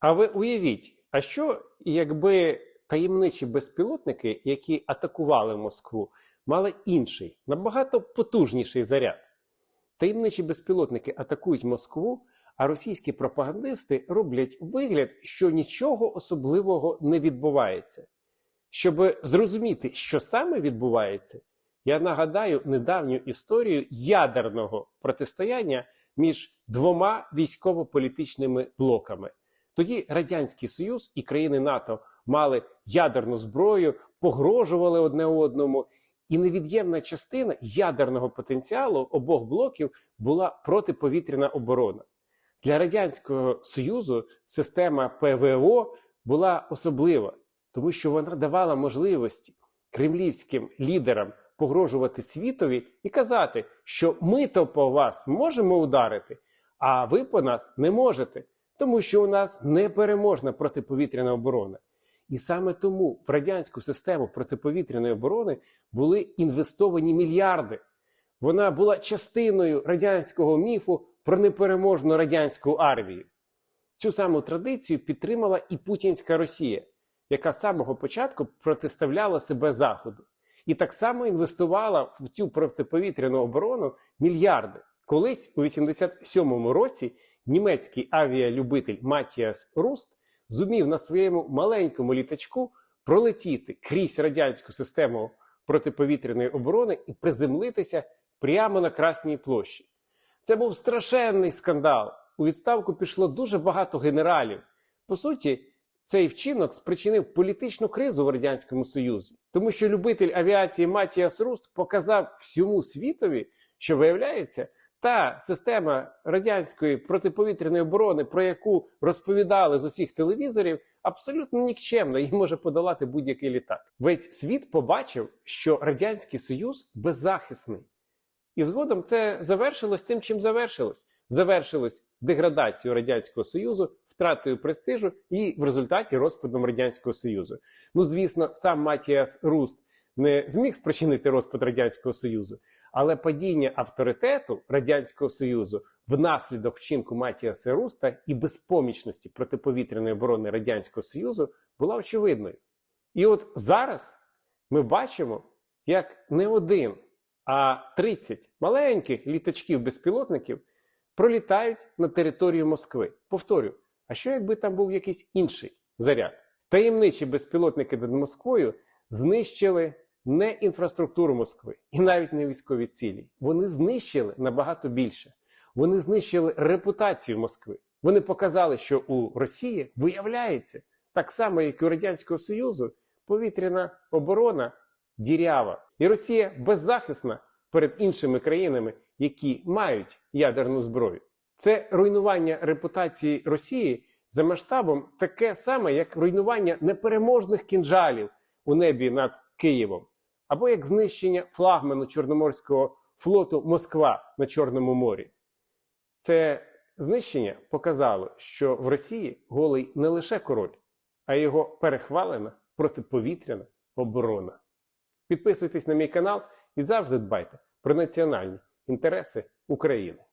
А ви уявіть, а що якби таємничі безпілотники, які атакували Москву, мали інший, набагато потужніший заряд? Таємничі безпілотники атакують Москву, а російські пропагандисти роблять вигляд, що нічого особливого не відбувається. Щоб зрозуміти, що саме відбувається, я нагадаю недавню історію ядерного протистояння між двома військово-політичними блоками. Тоді Радянський Союз і країни НАТО мали ядерну зброю, погрожували одне одному, і невід'ємна частина ядерного потенціалу обох блоків була протиповітряна оборона. Для Радянського Союзу система ПВО була особлива, тому що вона давала можливості кремлівським лідерам погрожувати світові і казати, що ми то по вас можемо ударити, а ви по нас не можете, тому що у нас непереможна протиповітряна оборона. І саме тому в радянську систему протиповітряної оборони були інвестовані мільярди. Вона була частиною радянського міфу про непереможну радянську армію. Цю саму традицію підтримала і путінська Росія, яка з самого початку протиставляла себе Заходу. І так само інвестувала в цю протиповітряну оборону мільярди. Колись у 87-му році німецький авіалюбитель Матіас Руст зумів на своєму маленькому літачку пролетіти крізь радянську систему протиповітряної оборони і приземлитися прямо на Красній площі. Це був страшенний скандал. У відставку пішло дуже багато генералів. По суті, цей вчинок спричинив політичну кризу в радянському союзі, тому що любитель авіації Матіас Руст показав всьому світові, що виявляється, та система радянської протиповітряної оборони, про яку розповідали з усіх телевізорів, абсолютно нікчемна і може подолати будь-який літак. Весь світ побачив, що радянський союз беззахисний. І згодом це завершилось тим, чим завершилось. Завершилось деградацією радянського союзу, втратою престижу і в результаті розпадом радянського союзу. Ну, звісно, сам Матіас Руст не зміг спричинити розпад радянського союзу, але падіння авторитету радянського союзу внаслідок вчинку Матіаса Руста і безпомічності протиповітряної оборони радянського союзу була очевидною. І от зараз ми бачимо, як не один а 30 маленьких літачків-безпілотників пролітають на територію Москви. Повторю, а що якби там був якийсь інший заряд? Таємничі безпілотники над Москвою знищили не інфраструктуру Москви і навіть не військові цілі. Вони знищили набагато більше. Вони знищили репутацію Москви. Вони показали, що у Росії виявляється так само, як і у Радянського Союзу, повітряна оборона дірява. І Росія беззахисна перед іншими країнами, які мають ядерну зброю. Це руйнування репутації Росії за масштабом таке саме, як руйнування непереможних кінжалів у небі над Києвом, або як знищення флагману Чорноморського флоту Москва на Чорному морі. Це знищення показало, що в Росії голий не лише король, а його перехвалена протиповітряна оборона. Підписуйтесь на мій канал і завжди дбайте про національні інтереси України.